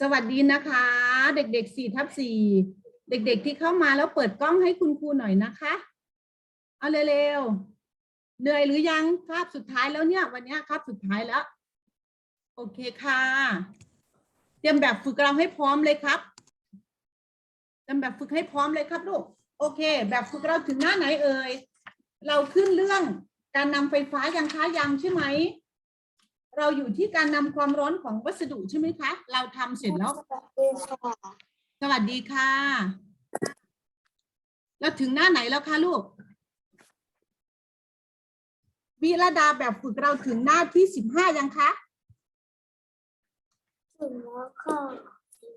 สวัสดีนะคะ เด็กๆสี่ทับสี่เด็ก ๆ ที่เข้ามาแล้วเปิดกล้องให้คุณครูหน่อยนะคะ เอาเร็วๆเหนื่อยหรือยังคาบสุดท้ายแล้วเนี่ย วันนี้คาบสุดท้ายแล้ว โอเคค่ะ เตรียมแบบฝึกเราให้พร้อมเลยครับเตรียมแบบฝึกให้พร้อมเลยครับลูกโอเค แบบฝึกเราถึงหน้าไหนเอ่ยเราขึ้นเรื่องการนำไฟฟ้ายังค้ายังใช่ไหม เราอยู่ที่การนำความร้อนของวัสดุใช่ไหมคะ เราทำเสร็จแล้ว สวัสดีค่ะ แล้วถึงหน้าไหนแล้วคะลูก วิรดาแบบฝึกเราถึงหน้าที่สิบห้ายังคะ ถึงแล้วค่ะ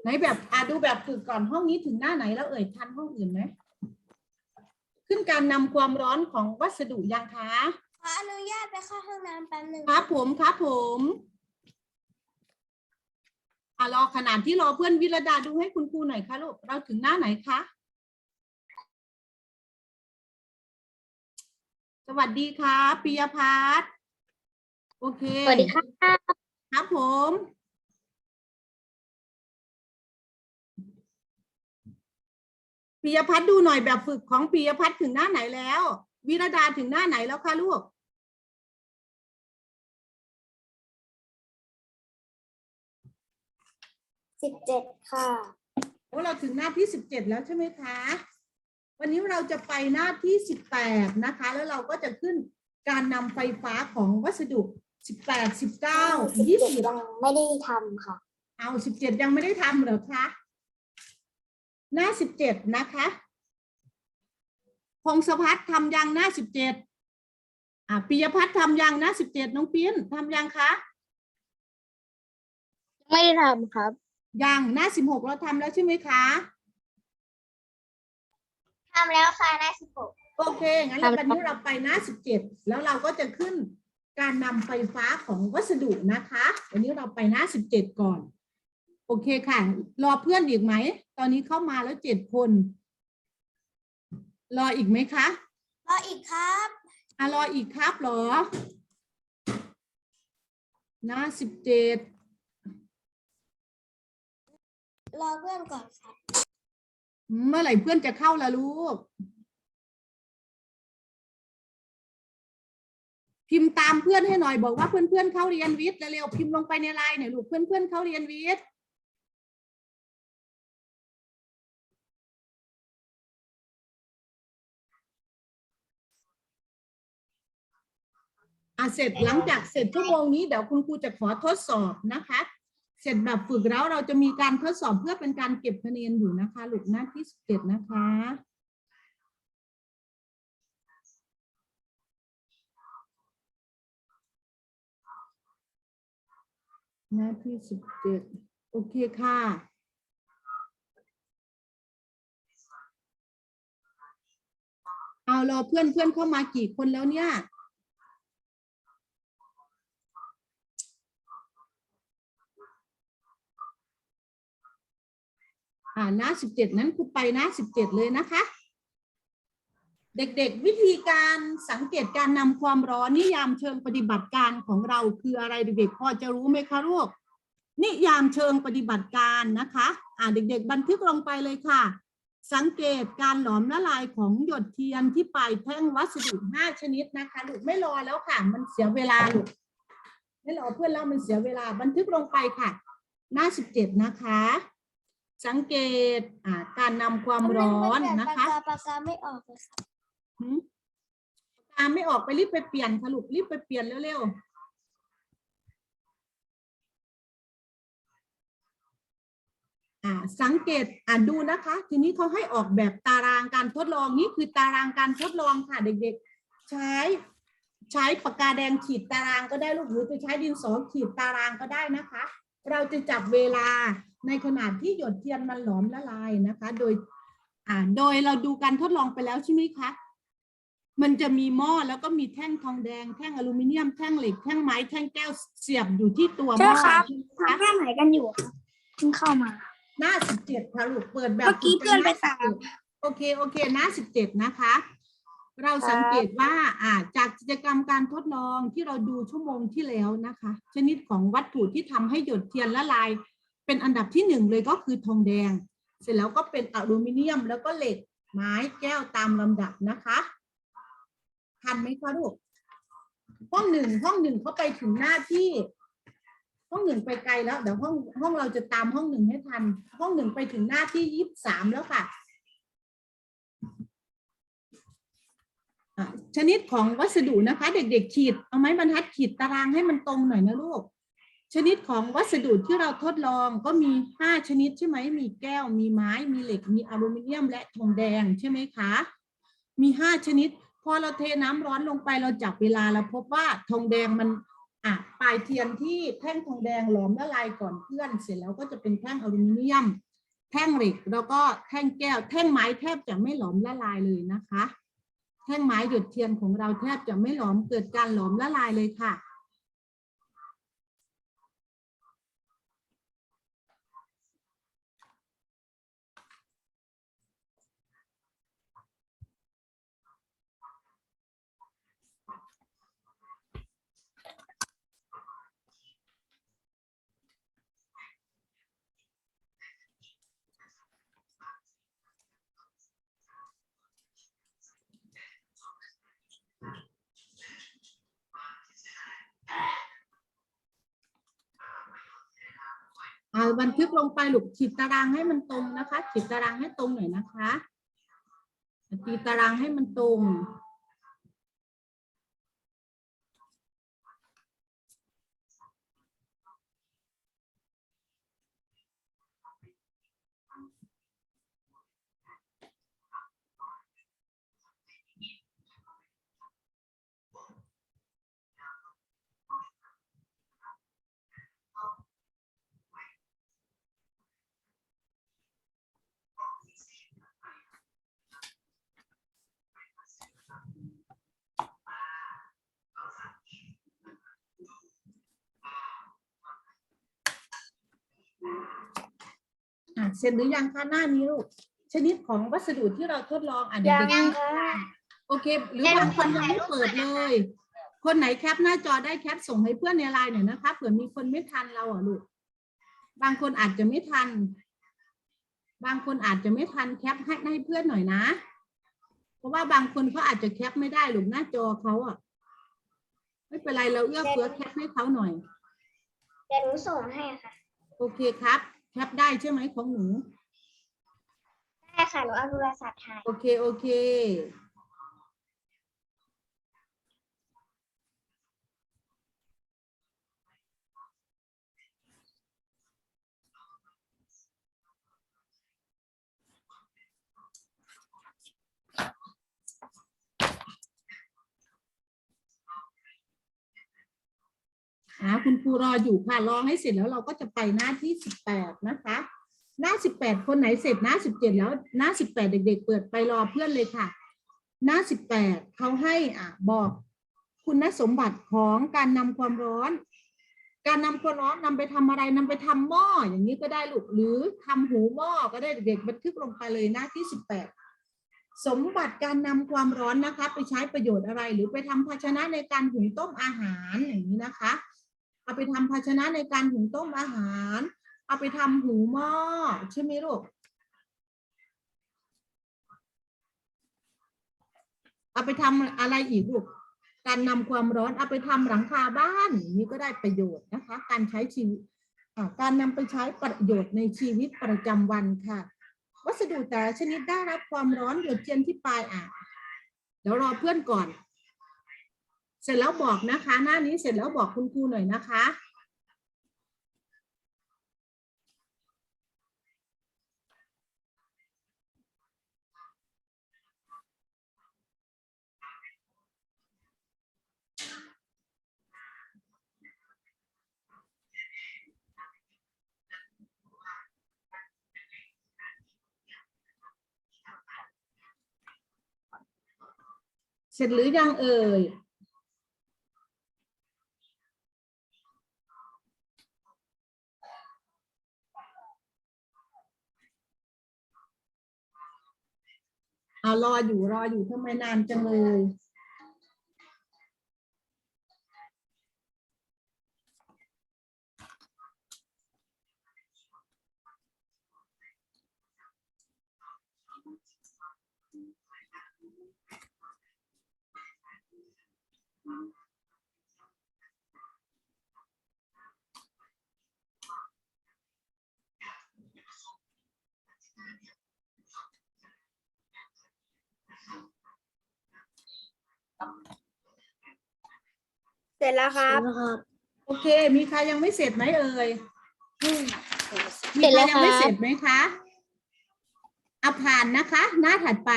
ไหนแบบอะดูแบบฝึกก่อนห้องนี้ถึงหน้าไหนแล้วเอ่ยทันห้องอื่นไหม ขึ้นการนำความร้อนของวัสดุยังคะ ขออนุญาตไปเข้าห้องน้ำแป๊บหนึ่งครับผมครับผมอะรอขนาดที่รอเพื่อนวิรดาดูให้คุณครูหน่อยค่ะลูกเราถึงหน้าไหนคะสวัสดีครับปิยพัฒน์โอเคสวัสดีค่ะครับผมปิยพัฒน์ดูหน่อยแบบฝึกของปิยพัฒน์ถึงหน้าไหนแล้ว วิรดาถึงหน้าไหนแล้วคะลูก สิบเจ็ดค่ะ โอ้เราถึงหน้าที่สิบเจ็ดแล้วใช่ไหมคะ วันนี้เราจะไปหน้าที่สิบแปดนะคะ แล้วเราก็จะขึ้นการนำไฟฟ้าของวัสดุสิบแปดสิบเก้าสิบยี่เจ็ดสิบ ยังไม่ได้ทำค่ะ เอาสิบเจ็ดยังไม่ได้ทำเหรอคะ หน้าสิบเจ็ดนะคะพงศพัฒน์ทำยังหน้าสิบเจ็ดอะปิยพัฒน์ทำยังหน้าสิบเจ็ดน้องปิ้นทำยังคะ ไม่ได้ทำครับ ยังหน้าสิบหกเราทำแล้วใช่ไหมคะทำแล้วค่ะหน้าสิบหกโอเคงั้นเราวันนี้เราไปหน้าสิบเจ็ดแล้วเราก็จะขึ้นการนำไฟฟ้าของวัสดุนะคะ วันนี้เราไปหน้าสิบเจ็ดก่อน โอเคค่ะ รอเพื่อนอีกไหม ตอนนี้เข้ามาแล้วเจ็ดคน รออีกไหมคะรออีกครับอะรออีกครับเหรอหน้าสิบเจ็ด รอเพื่อนก่อนครับเมื่อไหร่เพื่อนจะเข้าล่ะลูก พิมพ์ตามเพื่อนให้หน่อยบอกว่าเพื่อนๆเข้าเรียนวิทย์เร็วๆพิมพ์ลงไปในไลน์หน่อยลูกเพื่อนๆเข้าเรียนวิทย์เสร็จหลังจากเสร็จชั่วโมงนี้เดี๋ยวคุณครูจะขอทดสอบนะคะ เสร็จแบบฝึกแล้วเราจะมีการทดสอบเพื่อเป็นการเก็บคะแนนอยู่นะคะลูกหน้าที่สิบเจ็ดนะคะหน้าที่สิบเจ็ดโอเคค่ะ เอารอเพื่อนเพื่อนเข้ามากี่คนแล้วเนี่ย อ่าหน้าสิบเจ็ดนั้นครูไปหน้าสิบเจ็ดเลยนะคะ เด็กๆ วิธีการสังเกตการนำความร้อนนิยามเชิงปฏิบัติการของเราคืออะไรเด็กๆพอจะรู้ไหมคะลูกนิยามเชิงปฏิบัติการนะคะ อ่าเด็ก ๆ บันทึกลงไปเลยค่ะ สังเกตการหลอมละลายของหยดเทียนที่ปลายแท่งวัสดุห้าชนิดนะคะลูกไม่รอแล้วค่ะ มันเสียเวลาลูกไม่รอเพื่อนแล้วมันเสียเวลาบันทึกลงไปค่ะ หน้าสิบเจ็ดนะคะ สังเกตอ่าการนำความร้อนนะคะปากกาปากกาไม่ออกเลยครับหืมตามไม่ออกไปรีบไปเปลี่ยนค่ะลูกรีบไปเปลี่ยนเร็วๆ อ่าสังเกตอ่าดูนะคะ ทีนี้เขาให้ออกแบบตารางการทดลองนี่คือตารางการทดลองค่ะเด็กๆ ใช้ใช้ปากกาแดงขีดตารางก็ได้ลูกหรือจะใช้ดินสอขีดตารางก็ได้นะคะ เราจะจับเวลา ในขนาดที่หยดเทียนมันหลอมละลายนะคะ โดยอ่าโดยเราดูการทดลองไปแล้วใช่ไหมคะมันจะมีหม้อแล้วก็มีแท่งทองแดงแท่งอลูมิเนียมแท่งเหล็กแท่งไม้แท่งแก้วเสียบอยู่ที่ตัวหม้อใช่ไหมคะแค่ไหนกันอยู่ครับเพิ่งเข้ามา หน้าสิบเจ็ดค่ะลูกเปิดแบบเมื่อกี้เพื่อนไปตามโอเคโอเคหน้าสิบเจ็ดนะคะ เราสังเกตว่าอ่าจากกิจกรรมการทดลองที่เราดูชั่วโมงที่แล้วนะคะ ชนิดของวัตถุที่ทำให้หยดเทียนละลาย เป็นอันดับที่หนึ่งเลยก็คือทองแดง เสร็จแล้วก็เป็นอลูมิเนียมแล้วก็เหล็กไม้แก้วตามลำดับนะคะทันไหมคะลูกห้องหนึ่งห้องหนึ่งเขาไปถึงหน้าที่ ห้องหนึ่งไปไกลแล้วเดี๋ยวห้องห้องเราจะตามห้องหนึ่งให้ทัน ห้องหนึ่งไปถึงหน้าที่ยี่สิบสามแล้วค่ะชนิดของวัสดุนะคะ เด็กๆขีดเอาไม้บรรทัดขีดตารางให้มันตรงหน่อยนะลูก ชนิดของวัสดุที่เราทดลองก็มีห้าชนิดใช่ไหม มีแก้ว มีไม้ มีเหล็ก มีอลูมิเนียม และทองแดงใช่ไหมคะ มีห้าชนิด พอเราเทน้ำร้อนลงไปเราจับเวลาเราพบว่าทองแดงมันอะปลายเทียนที่แท่งทองแดงหลอมละลายก่อนเพื่อน เสร็จแล้วก็จะเป็นแท่งอลูมิเนียม แท่งเหล็กแล้วก็แท่งแก้ว แท่งไม้แทบจะไม่หลอมละลายเลยนะคะ แท่งไม้หยดเทียนของเราแทบจะไม่หลอมเกิดการหลอมละลายเลยค่ะ เอาบันทึกลงไปหลุกขีดตารางให้มันตรงนะคะขีดตารางให้ตรงหน่อยนะคะตีตารางให้มันตรง อะเสร็จหรือยังคะหน้านี้ลูกชนิดของวัสดุที่เราทดลองอะเด็กยังๆค่ะโอเค หรือบางคนยังไม่เปิดเลย คนไหนแคปหน้าจอได้แคปส่งให้เพื่อนในไลน์หน่อยนะคะเผื่อมีคนไม่ทันเราอะลูกบางคนอาจจะไม่ทัน บางคนอาจจะไม่ทันแคปให้ให้เพื่อนหน่อยนะ เพราะว่าบางคนเขาอาจจะแคปไม่ได้หรือหน้าจอเขาอะไม่เป็นไรเราเอื้อเฟื้อแคปให้เขาหน่อยเดี๋ยวหนูส่งให้ค่ะ โอเคครับ แคปได้ใช่ไหมของหนู ได้ค่ะ หนูเอาโทรศัพท์ถ่าย โอเค โอเค อ่าคุณครูรออยู่ค่ะรอให้เสร็จแล้วเราก็จะไปหน้าที่สิบแปดนะคะ หน้าสิบแปดคนไหนเสร็จหน้าสิบเจ็ดแล้วหน้าสิบแปดเด็ก ๆ เปิดไปรอเพื่อนเลยค่ะ หน้าสิบแปดเขาให้อะบอกคุณสมบัติของการนำความร้อน การนำความร้อนนำไปทำอะไรนำไปทำหม้ออย่างนี้ก็ได้ลูกหรือทำหูหม้อก็ได้เด็กๆบันทึกลงไปเลยหน้าที่สิบแปดสมบัติการนำความร้อนนะคะ ไปใช้ประโยชน์อะไร หรือไปทำภาชนะในการหุงต้มอาหารอย่างนี้นะคะ เอาไปทำภาชนะในการหุงต้มอาหาร เอาไปทำหูหม้อใช่ไหมลูก เอาไปทำอะไรอีกลูก การนำความร้อนเอาไปทำหลังคาบ้านนี้ก็ได้ประโยชน์นะคะ การใช้ชีวิตการนำไปใช้ประโยชน์ในชีวิตประจำวันค่ะ วัสดุแต่ชนิดได้รับความร้อนหยดเทียนที่ปลายอะเดี๋ยวรอเพื่อนก่อน เสร็จแล้วบอกนะคะ หน้านี้เสร็จแล้วบอกคุณครูหน่อยนะคะเสร็จหรือยังเอ่ย เอารออยู่รออยู่ทำไมนานจังเลย เสร็จแล้วครับ โอเค มีใครยังไม่เสร็จไหมเอ่ยมีเสร็จใครแล้วยัครัไม่บเสร็จไหมคะอะผ่านนะคะ หน้าถัดไป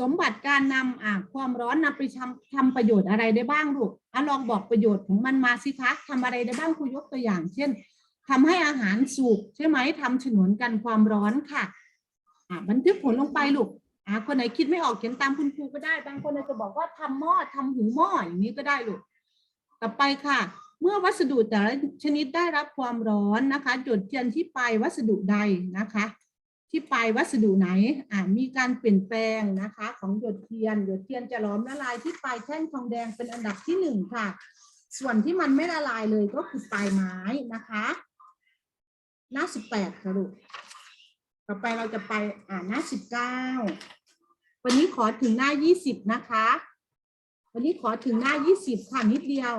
สมบัติการนำอะความร้อนนำไปทำทำประโยชน์อะไรได้บ้างลูกอะลองบอกประโยชน์ของมันมาสิคะทำอะไรได้บ้างครูยกตัวอย่าง เช่นทำให้อาหารสุกใช่ไหมทำฉนวนกันความร้อนค่ะอะบันทึกผลลงไปลูกอะคนไหนคิดไม่ออกเขียนตามคุณครูก็ได้ บางคนอาจจะบอกว่าทำหม้อทำหูหม้ออย่างนี้ก็ได้ลูก ต่อไปค่ะ เมื่อวัสดุแต่ละชนิดได้รับความร้อนนะคะหยดเทียนที่ปลายวัสดุใดนะคะ ที่ปลายวัสดุไหนอ่ามีการเปลี่ยนแปลงนะคะ ของหยดเทียนหยดเทียนจะหล้อมละลายที่ปลายแท่งทองแดงเป็นอันดับที่หนึ่งค่ะ ส่วนที่มันไม่ละลายเลยก็คือปลายไม้นะคะหน้าสิบแปดค่ะลูกต่อไปเราจะไปอ่านหน้าสิบเก้าวันนี้ขอถึงหน้ายี่สิบนะคะ วันนี้ขอถึงหน้ายี่สิบค่ะ นิดเดียว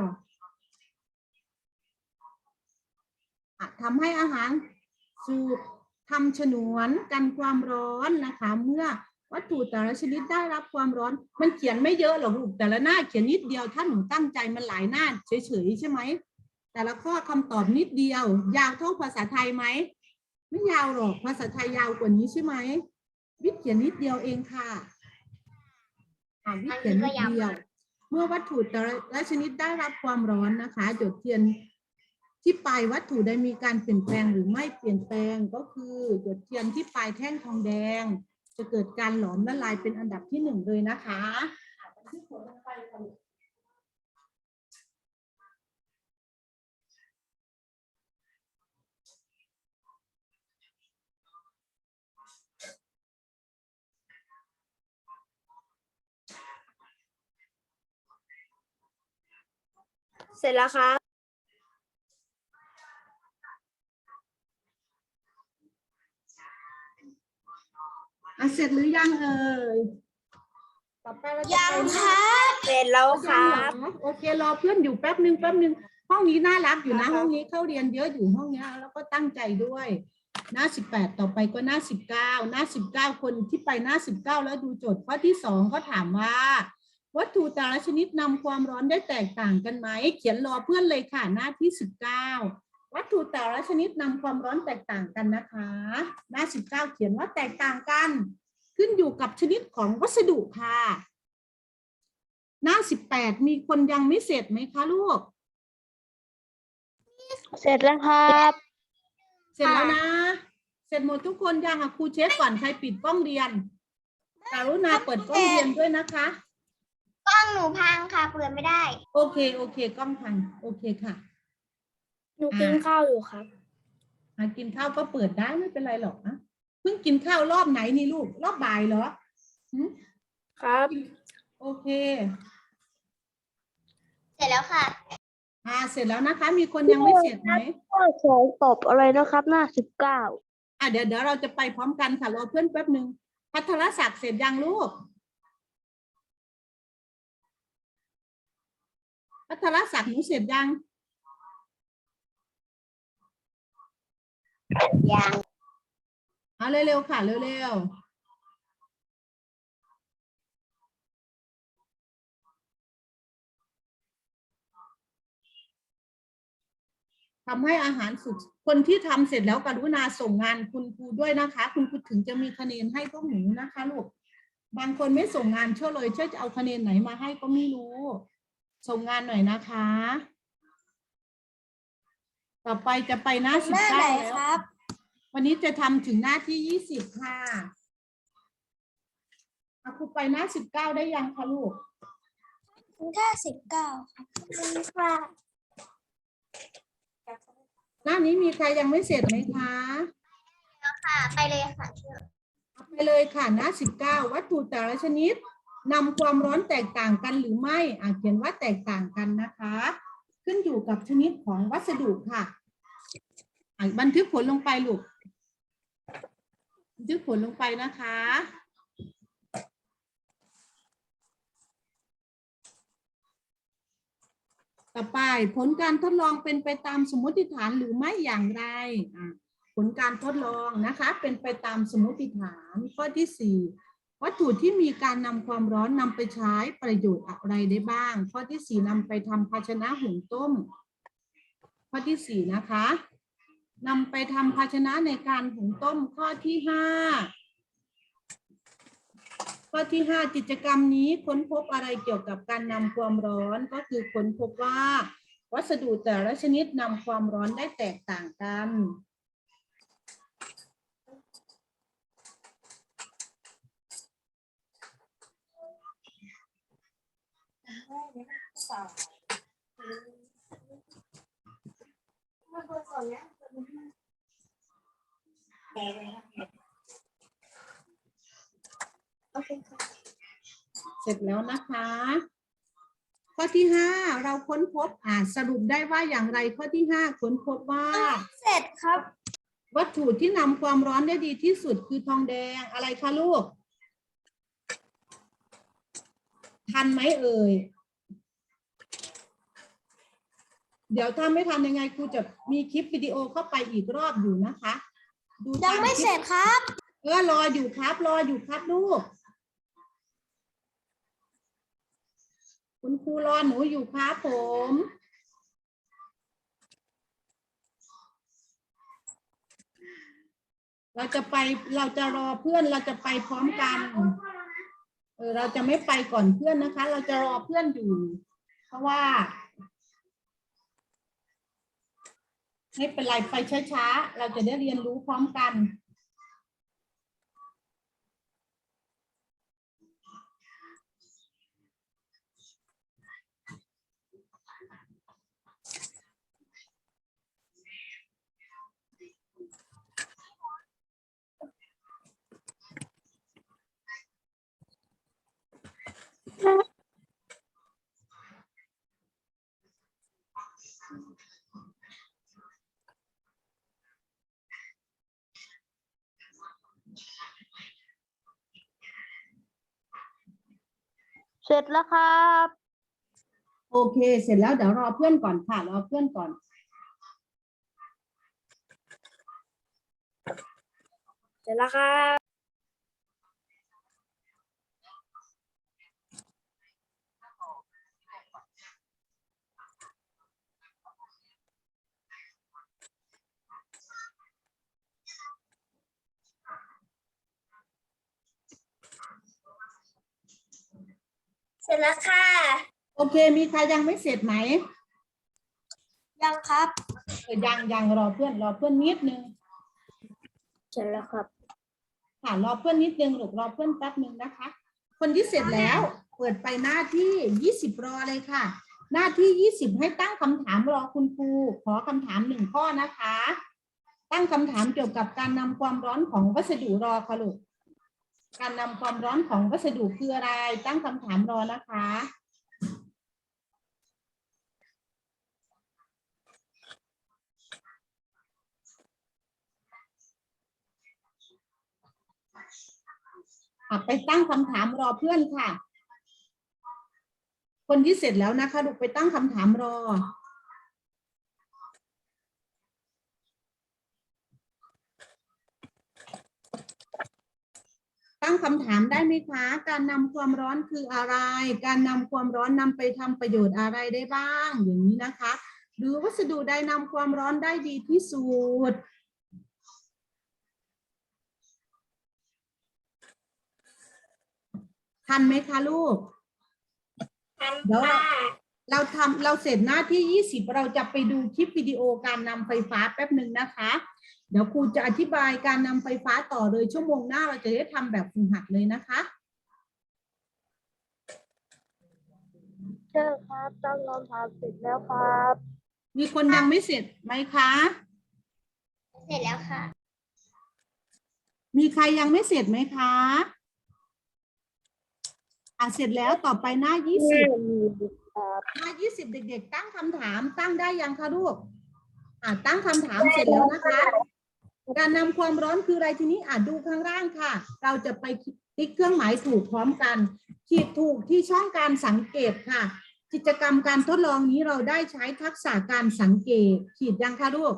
ทำให้อาหารสุกทำฉนวนกันความร้อนนะคะ เมื่อวัตถุแต่ละชนิดได้รับความร้อน มันเขียนไม่เยอะหรอกลูกแต่ละหน้าเขียนนิดเดียวถ้าหนูตั้งใจมันหลายหน้าเฉยๆใช่ไหมแต่ละข้อคำตอบนิดเดียว ยาวเท่าภาษาไทยไหมไม่ยาวหรอกภาษาไทยยาวกว่านี้ใช่ไหมวิทย์เขียนนิดเดียวเองค่ะวิทย์เขียนนิดเดียว มื่อวัตถุแต่ละชนิดได้รับความร้อนนะคะจุดเทียนที่ปลายวัตถุได้มีการเปลี่ยนแปลงหรือไม่เปลี่ยนแปลงก็คือจุดเทียนที่ปลายแท่งทองแดง จะเกิดการหลอมละลายเป็นอันดับที่หนึ่งเลยนะคะ เสร็จแล้วครับ อะเสร็จหรือยังเอ่ยต่อไปเราจะไปหน้าเสร็จแล้วคยังรัเหรบอโอเครอเพื่อนอยู่แป๊บหนึ่งแป๊บหนึ่งห้องนี้น่ารักอยู่นะห้องนี้เข้าเรียนเยอะอยู่ห้องเนี้ยแล้วก็ตั้งใจด้วย หน้าสิบแปดต่อไปก็หน้าสิบเก้าหน้าสิบเก้าคนที่ไปหน้าสิบเก้าแล้วดูโจทย์ข้อที่สองเขาถามว่า วัตถุแต่ละชนิดนำความร้อนได้แตกต่างกันไหม เขียนรอเพื่อนเลยค่ะหน้าที่สิบเก้าวัตถุแต่ละชนิดนำความร้อนแตกต่างกันนะคะ หน้าสิบเก้าเขียนว่าแตกต่างกัน ขึ้นอยู่กับชนิดของวัสดุค่ะ หน้าสิบแปดมีคนยังไม่เสร็จไหมคะลูก เสร็จแล้วครับ เสร็จแล้วนะ เสร็จหมดทุกคนยังอะครูเช็คก่อนใครปิดกล้องเรียน กรุณาเปิดกล้องเรียนด้วยนะคะ กล้องหนูพังค่ะ เปิดไม่ได้ โอเค โอเค กล้องพัง โอเคค่ะหนูกินข้าวอยู่ครับอะกินข้าวก็เปิดได้ไม่เป็นไรหรอกนะเพิ่งกินข้าวรอบไหนนี่ลูก รอบบ่ายเหรอหึครับ โอเค เสร็จแล้วค่ะ อ่า เสร็จแล้วนะคะ มีคนยังไม่เสร็จไหม ข้อสองตอบอะไรนะครับ หน้าสิบเก้า อะเดี๋ยวเดี๋ยวเราจะไปพร้อมกันค่ะรอเพื่อนแป๊บหนึ่งพัทรศักดิ์เสร็จยังลูก พัทรศักดิ์หนูเสร็จยังยังเอาเร็วๆค่ะ เร็วๆทำให้อาหารสุก คนที่ทำเสร็จแล้วกรุณาส่งงานคุณครูด้วยนะคะ คุณครูถึงจะมีคะแนนให้พวกหนูนะคะลูก บางคนไม่ส่งงานเชื่อเลยเชื่อจะเอาคะแนนไหนมาให้ก็ไม่รู้ ส่งงานหน่อยนะคะ ต่อไปจะไปหน้าสิบเก้าแล้ว วันนี้จะทำถึงหน้าที่ยี่สิบค่ะอะครูไปหน้าสิบเก้าได้ยังคะลูกแค่สิบเก้าค่ะหน้านี้มีใครยังไม่เสร็จไหมคะค่ะ ไปเลยค่ะเอาไปเลยค่ะหน้าสิบเก้าวัตถุแต่ละชนิด นำความร้อนแตกต่างกันหรือไม่อ่าเขียนว่าแตกต่างกันนะคะ ขึ้นอยู่กับชนิดของวัสดุค่ะบันทึกผลลงไปลูกบันทึกผลลงไปนะคะต่อไปผลการทดลองเป็นไปตามสมมติฐานหรือไม่อย่างไร ผลการทดลองนะคะ เป็นไปตามสมมติฐานข้อที่4 วัตถุที่มีการนำความร้อนนำไปใช้ประโยชน์อะไรได้บ้าง ข้อที่สี่นำไปทำภาชนะหุงต้ม ข้อที่สี่นะคะนำไปทำภาชนะในการหุงต้มข้อที่ห้าข้อที่ห้ากิจกรรมนี้ค้นพบอะไรเกี่ยวกับการนำความร้อนก็คือค้นพบว่า วัสดุแต่ละชนิดนำความร้อนได้แตกต่างกัน โอเคค่ะเสร็จแล้วนะคะ ข้อที่ห้าเราค้นพบอ่าสรุปได้ว่าอย่างไรข้อที่ห้าค้นพบว่า เสร็จครับ วัตถุที่นำความร้อนได้ดีที่สุดคือทองแดงอะไรคะลูก ทันไหมเอ่ย เดี๋ยวถ้าไม่ทันยังไงครูจะมีคลิปวิดีโอเข้าไปอีกรอบอยู่นะคะ ดูยังตาไม่คลิปเสร็จครับ เออรออยู่ครับ รออยู่ครับลูก คุณครูรอหนูอยู่ครับผม เราจะไปเราจะรอเพื่อนเราจะไปพร้อมกัน เออเราจะไม่ไปก่อนเพื่อนนะคะ เราจะรอเพื่อนอยู่ เพราะว่า ไม่เป็นไรไปช้าๆ เราจะได้เรียนรู้พร้อมกัน เสร็จแล้วครับ โอเค เสร็จแล้วเดี๋ยวรอเพื่อนก่อนค่ะ รอเพื่อนก่อน เสร็จแล้วครับ เสร็จแล้วค่ะ โอเค มีใครยังไม่เสร็จไหมยังครับเออยังยังรอเพื่อนรอเพื่อนนิดนึงเสร็จแล้วครับ ค่ะรอเพื่อนนิดนึงหรือรอเพื่อนแป๊บนึงนะคะ คนที่เสร็จแล้วเปิดไปหน้าที่ยี่สิบรอเลยค่ะ หน้าที่ยี่สิบให้ตั้งคำถามรอคุณครูขอคำถามหนึ่งข้อนะคะ ตั้งคำถามเกี่ยวกับการนำความร้อนของวัสดุรอค่ะลูก การนำความร้อนของวัสดุคืออะไร ตั้งคำถามรอนะคะ ไปตั้งคำถามรอเพื่อนค่ะ คนที่เสร็จแล้วนะคะลูกไปตั้งคำถามรอ ตั้งคำถามได้ไหมคะ การนำความร้อนคืออะไร การนำความร้อนนำไปทำประโยชน์อะไรได้บ้าง อย่างนี้นะคะ หรือวัสดุใดนำความร้อนได้ดีที่สุดทันไหมคะลูกเดี๋ยว เราเราทำเราเสร็จหน้าที่ 20 เราจะไปดูคลิปวิดีโอการนำไฟฟ้าแป๊บหนึ่งนะคะ เดี๋ยวครูจะอธิบายการนำไฟฟ้าต่อเลยชั่วโมงหน้าเราจะได้ทำแบบฝึกหัดเลยนะคะใช่ครับตั้งคำถามเสร็จแล้วครับ มีคนยังไม่เสร็จไหมคะ เสร็จแล้วค่ะ มีใครยังไม่เสร็จไหมคะอะเสร็จแล้วต่อไปหน้า 20 หน้า20เด็ก ๆ ตั้งคำถามตั้งได้ยังคะลูกอ่าตั้งคำถามเสร็จแล้วนะคะ การนำความร้อนคืออะไรทีนี้อ่าดูข้างล่างค่ะ เราจะไปติ๊กเครื่องหมายถูกพร้อมกัน ขีดถูกที่ช่องการสังเกตค่ะ กิจกรรมการทดลองนี้เราได้ใช้ทักษะการสังเกต ขีดยังคะลูก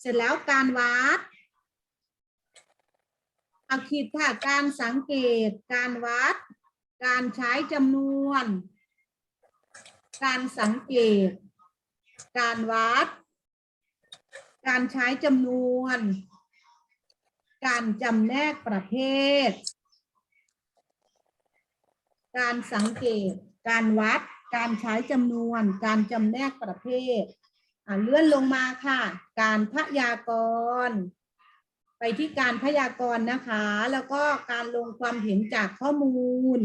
เสร็จแล้วการวัดเอาขีดค่ะการสังเกต การวัด การใช้จำนวน การสังเกต การวัด การใช้จำนวน การจำแนกประเภท การสังเกต การวัด การใช้จำนวน การจำแนกประเภทอ่าเลื่อนลงมาค่ะ การพยากรณ์ไปที่การพยากรณ์นะคะ แล้วก็การลงความเห็นจากข้อมูล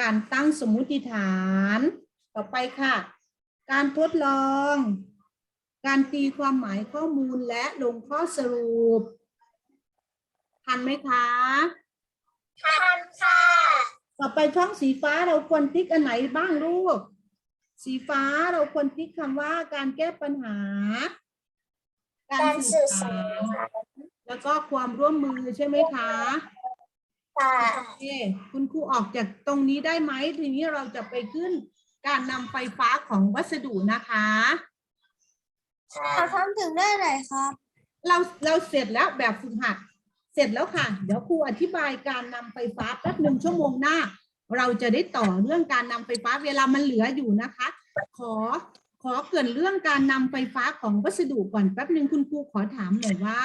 การตั้งสมมุติฐาน ต่อไปค่ะ การทดลอง การตีความหมายข้อมูลและลงข้อสรุป ทันไหมคะทันค่ะ ต่อไปช่องสีฟ้าเราควรติ๊กอันไหนบ้างลูก สีฟ้าเราควรติ๊กคำว่าการแก้ปัญหา การสื่อสารแล้วก็ความร่วมมือใช่ไหมคะค่ะโอเคคุณครูออกจากตรงนี้ได้ไหมทีนี้เราจะไปขึ้น การนำไฟฟ้าของวัสดุนะคะเราทำถึงได้ไหนครับ เราเราเสร็จแล้วแบบฝึกหัด เสร็จแล้วค่ะ เดี๋ยวครูอธิบายการนำไฟฟ้าแป๊บหนึ่งชั่วโมงหน้า เราจะได้ต่อเรื่องการนำไฟฟ้าเวลามันเหลืออยู่นะคะ ขอขอเกรินเรื่องการนำไฟฟ้าของวัสดุก่อนแป๊บหนึ่งคุณครูขอถามหน่อยว่า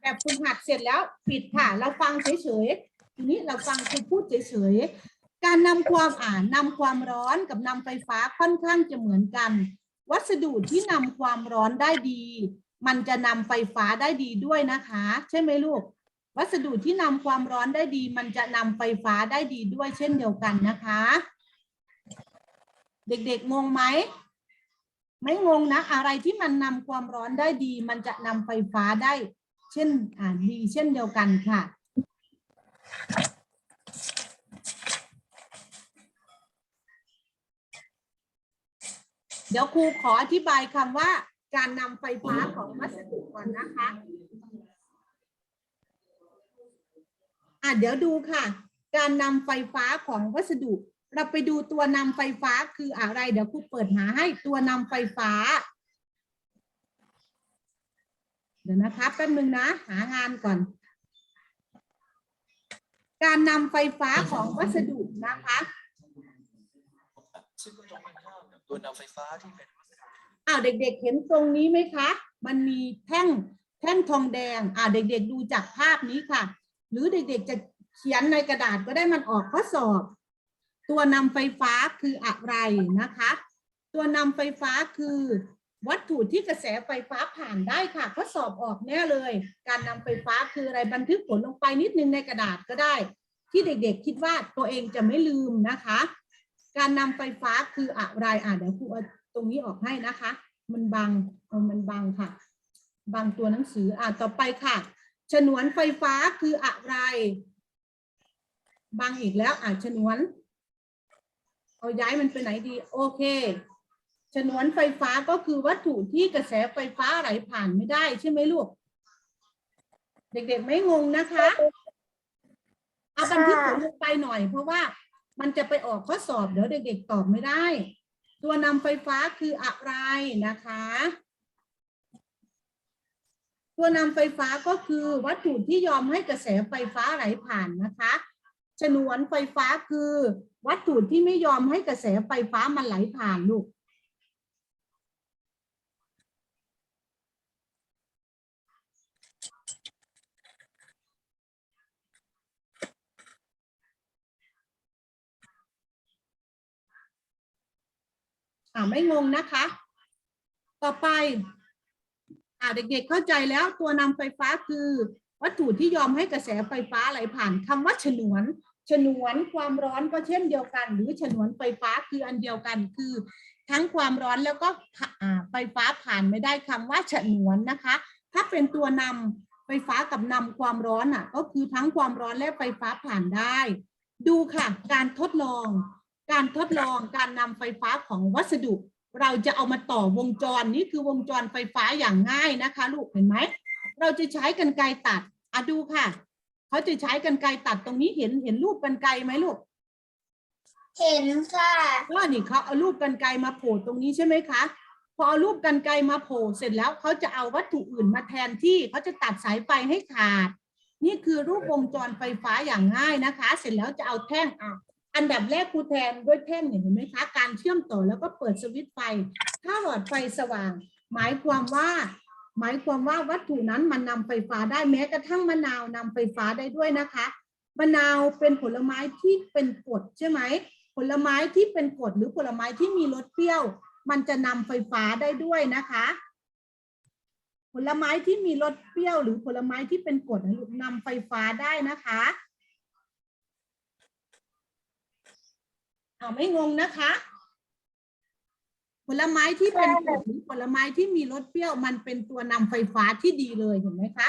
แบบฝึกหัดเสร็จแล้วปิดค่ะ เราฟังเฉยๆทีนี้เราฟังครูพูดเฉยๆ การนำความอ่านนำความร้อนกับนำไฟฟ้าค่อนข้างจะเหมือนกัน วัสดุที่นำความร้อนได้ดี มันจะนำไฟฟ้าได้ดีด้วยนะคะ ใช่ไหมลูก วัสดุที่นำความร้อนได้ดี มันจะนำไฟฟ้าได้ดีด้วยเช่นเดียวกันนะคะ เด็กๆงงไหมไม่งงนะ อะไรที่มันนำความร้อนได้ดี มันจะนำไฟฟ้าได้ เช่นอ่าดีเช่นเดียวกันค่ะ เดี๋ยวครูขออธิบายคำว่า การนำไฟฟ้าของวัสดุก่อนนะคะอะเดี๋ยวดูค่ะ การนำไฟฟ้าของวัสดุ เราไปดูตัวนำไฟฟ้าคืออะไร เดี๋ยวครูเปิดหาให้ตัวนำไฟฟ้า เดี๋ยวนะคะแป๊บนึงนะ หางานก่อน การนำไฟฟ้าของวัสดุนะคะ ซึ่งก็ตรงกันข้าไฟฟ้าที่เป็นอ้าวเด็ก ๆ เห็นตรงนี้ไหมคะ มันมีแท่งแท่งทองแดงอ่าเด็ก ๆ ดูจากภาพนี้ค่ะ หรือเด็กๆจะเขียนในกระดาษก็ได้มันออกข้อสอบ ตัวนำไฟฟ้าคืออะไรนะคะ ตัวนำไฟฟ้าคือวัตถุที่กระแสไฟฟ้าผ่านได้ค่ะข้อสอบออกแน่เลย การนำไฟฟ้าคืออะไรบันทึกผลลงไปนิดนึงในกระดาษก็ได้ ที่เด็กๆ คิดว่าตัวเองจะไม่ลืมนะคะ การนำไฟฟ้าคืออะไรอะเดี๋ยวครูตรงนี้ออกให้นะคะ มันบังเอามันบังค่ะบังตัวหนังสืออะต่อไปค่ะ ฉนวนไฟฟ้าคืออะไรบังอีกแล้วอะฉนวน เอาย้ายมันไปไหนดีโอเคฉนวนไฟฟ้าก็คือวัตถุที่กระแสไฟฟ้าไหลผ่านไม่ได้ใช่ไหมลูก เด็กๆไม่งงนะคะ เอาบันทึกผลลงไปหน่อยเพราะว่า มันจะไปออกข้อสอบเดี๋ยวเด็กๆตอบไม่ได้ ตัวนำไฟฟ้าคืออะไรนะคะ ตัวนำไฟฟ้าก็คือวัตถุที่ยอมให้กระแสไฟฟ้าไหลผ่านนะคะฉนวนไฟฟ้าคือ วัตถุที่ไม่ยอมให้กระแสไฟฟ้ามันไหลผ่านลูก อ่าไม่งงนะคะ ต่อไปอ่าเด็กๆเข้าใจแล้วตัวนำไฟฟ้าคือ วัตถุที่ยอมให้กระแสไฟฟ้าไหลผ่านคำว่าฉนวน ฉนวนความร้อนก็เช่นเดียวกัน หรือฉนวนไฟฟ้าคืออันเดียวกันคือ ทั้งความร้อนแล้วก็ไฟฟ้าผ่านไม่ได้คำว่าฉนวนนะคะ ถ้าเป็นตัวนำไฟฟ้ากับนำความร้อนอะก็คือทั้งความร้อนและไฟฟ้าผ่านได้ ดูค่ะ การทดลอง การทดลองการนำไฟฟ้าของวัสดุ เราจะเอามาต่อวงจรนี่คือวงจรไฟฟ้าอย่างง่ายนะคะ ลูกเห็นไหมเราจะใช้กันไกรตัดอะดูค่ะเขาจะใช้กันไกรตัดตรงนี้เห็นเห็นรูปกันไกรไหมลูก เห็นค่ะก็นี่เขาเอารูปกันไกรมาโผล่ตรงนี้ใช่ไหมคะพอเอารูปกันไกรมาโผล่เสร็จแล้วเขาจะเอาวัตถุอื่นมาแทนที่เขาจะตัดสายไฟให้ขาด นี่คือรูปวงจรไฟฟ้าอย่างง่ายนะคะ เสร็จแล้วจะเอาแท่งอะ อันดับแรกครูแทนด้วยแท่งเนี่ยเห็นไหมคะ การเชื่อมต่อแล้วก็เปิดสวิตช์ไฟ ถ้าหลอดไฟสว่าง หมายความว่า หมายความว่าวัตถุนั้นมันนำไฟฟ้าได้แม้กระทั่งมะนาวนำไฟฟ้าได้ด้วยนะคะมะนาวเป็นผลไม้ที่เป็นกรดใช่ไหมผลไม้ที่เป็นกรดหรือผลไม้ที่มีรสเปรี้ยว มันจะนำไฟฟ้าได้ด้วยนะคะ ผลไม้ที่มีรสเปรี้ยว หรือผลไม้ที่เป็นกรดนะลูกนำไฟฟ้าได้นะคะ เอาไม่งงนะคะ ผลไม้ที่เป็นหรือผลไม้ที่มีรสเปรี้ยวมันเป็นตัวนำไฟฟ้าที่ดีเลยเห็นไหมคะ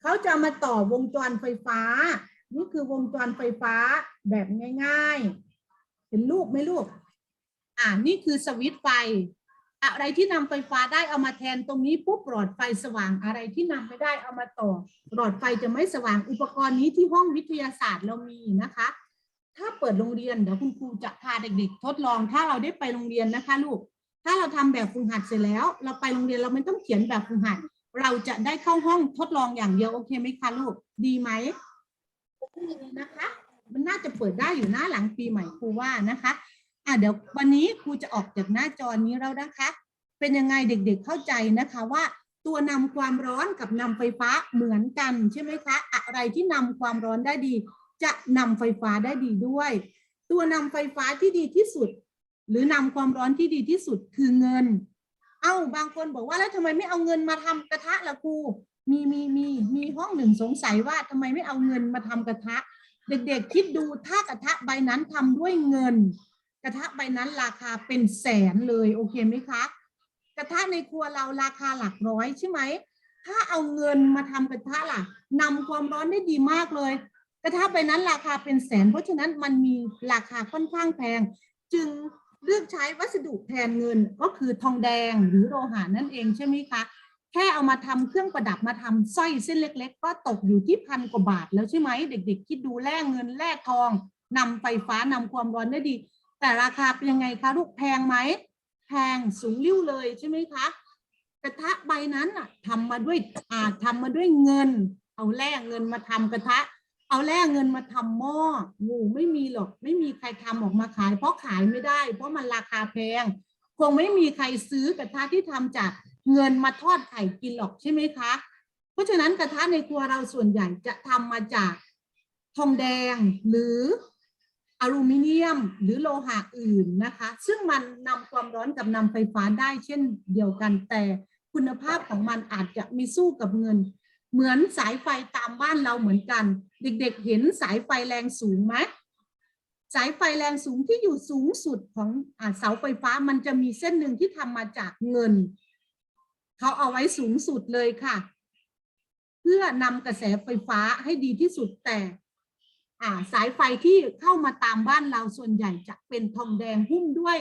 เขาจะมาต่อวงจรไฟฟ้า นี่คือวงจรไฟฟ้าแบบง่าย ๆ เห็นรูปไหมลูก อ่านี่คือสวิตไฟ อะไรที่นำไฟฟ้าได้เอามาแทนตรงนี้ปุ๊บหลอดไฟสว่างอะไรที่นำไม่ได้เอามาต่อหลอดไฟจะไม่สว่างอุปกรณ์นี้ที่ห้องวิทยาศาสตร์เรามีนะคะ ถ้าเปิดโรงเรียนเดี๋ยวคุณครูจะพาเด็กๆ ทดลอง ถ้าเราได้ไปโรงเรียนนะคะลูก ถ้าเราทำแบบฝึกหัดเสร็จแล้ว เราไปโรงเรียนเราไม่ต้องเขียนแบบฝึกหัด เราจะได้เข้าห้องทดลองอย่างเดียวโอเคไหมคะลูก ดีไหมนะคะ มันน่าจะเปิดได้อยู่หน้าหลังปีใหม่ครูว่านะคะอะเดี๋ยววันนี้ครูจะออกจากหน้าจอนี้แล้วนะคะ เป็นยังไงเด็กๆเข้าใจนะคะว่าตัวนำความร้อนกับนำไฟฟ้าเหมือนกันใช่ไหมคะ อะไรที่นำความร้อนได้ดี จะนำไฟฟ้าได้ดีด้วย ตัวนำไฟฟ้าที่ดีที่สุด หรือนำความร้อนที่ดีที่สุดคือเงิน เอ้าบางคนบอกว่าแล้วทำไมไม่เอาเงินมาทำกระทะล่ะครูมีมีมีมีห้องหนึ่งสงสัยว่าทำไมไม่เอาเงินมาทำกระทะ เด็กๆคิดดูถ้ากระทะใบนั้นทำด้วยเงิน กระทะใบนั้นราคาเป็นแสนเลยโอเคไหมคะกระทะในครัวเราราคาหลักร้อยใช่ไหมถ้าเอาเงินมาทำกระทะล่ะนำความร้อนได้ดีมากเลย กระทะใบนั้นราคาเป็นแสน เพราะฉะนั้นมันมีราคาค่อนข้างแพง จึงเลือกใช้วัสดุแทนเงินก็คือทองแดงหรือโลหะนั่นเองใช่ไหมคะแค่เอามาทำเครื่องประดับมาทำสร้อยเส้นเล็ก ๆ ก็ตกอยู่ที่พันกว่าบาทแล้วใช่ไหมเด็ก ๆ คิดดูแลกเงินแลกทองนำไฟฟ้านำความร้อนได้ดี แต่ราคาเป็นยังไงคะลูกแพงไหมแพงสูงริ้วเลยใช่ไหมคะกระทะใบนั้นอะทำมาด้วยอ่าทำมาด้วยเงิน เอาแลกเงินมาทำกระทะ เอาแลกเงินมาทำหม้องูไม่มีหรอก ไม่มีใครทำออกมาขาย เพราะขายไม่ได้ เพราะมันราคาแพง คงไม่มีใครซื้อกระทะที่ทำจากเงินมาทอดไข่กินหรอกใช่ไหมคะ เพราะฉะนั้นกระทะในครัวเราส่วนใหญ่จะทำมาจากทองแดงหรืออลูมิเนียมหรือโลหะอื่นนะคะ ซึ่งมันนำความร้อนกับนำไฟฟ้าได้เช่นเดียวกันแต่คุณภาพของมันอาจจะมีสู้กับเงิน เหมือนสายไฟตามบ้านเราเหมือนกัน เด็กๆเห็นสายไฟแรงสูงไหมสายไฟแรงสูงที่อยู่สูงสุดของอเสาไฟฟ้ามันจะมีเส้นหนึ่งที่ทำมาจากเงิน เขาเอาไว้สูงสุดเลยค่ะ เพื่อนำกระแสไฟฟ้าให้ดีที่สุดแต่อาสายไฟที่เข้ามาตามบ้านเราส่วนใหญ่จะเป็นทองแดงหุ้มด้วย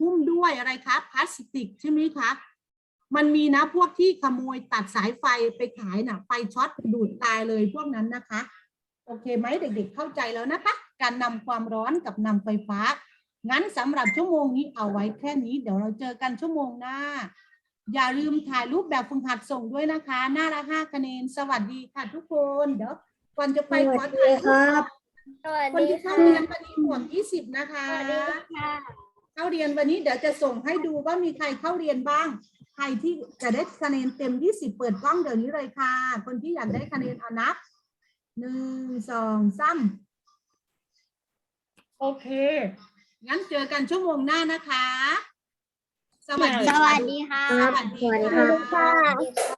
หุ้มด้วยอะไรคะพลาสติกใช่ไหมคะ มันมีนะพวกที่ขโมยตัดสายไฟไปขายน่ะไฟช็อตดูดตายเลยพวกนั้นนะคะ โอเคไหมเด็กๆเข้าใจแล้วนะคะ การนำความร้อนกับนำไฟฟ้า งั้นสำหรับชั่วโมงนี้เอาไว้แค่นี้ เดี๋ยวเราเจอกันชั่วโมงหน้า อย่าลืมถ่ายรูปแบบฝึกหัดส่งด้วยนะคะ หน้าละห้าคะแนนสวัสดีค่ะทุกคนเดี๋ยวก่อนจะไปขอถ่ายรูปสวัสคนดีที่เข้าค่ะเรียนวันนี้หมวกยี่สิบนะคะสวัสดีค่ะเข้าเรียนวันนี้เดี๋ยวจะส่งให้ดูว่ามีใครเข้าเรียนบ้าง ใครที่จะได้คะแนนเต็ม 20 เปิดกล้องเดี๋ยวนี้เลยค่ะ คนที่อยากได้คะแนนเอานับหนึ่งสองสามโอเค งั้นเจอกันชั่วโมงหน้านะคะ สวัสดีสวัสดีค่ะ สวัสดีสวัสดีค่ะค่ะ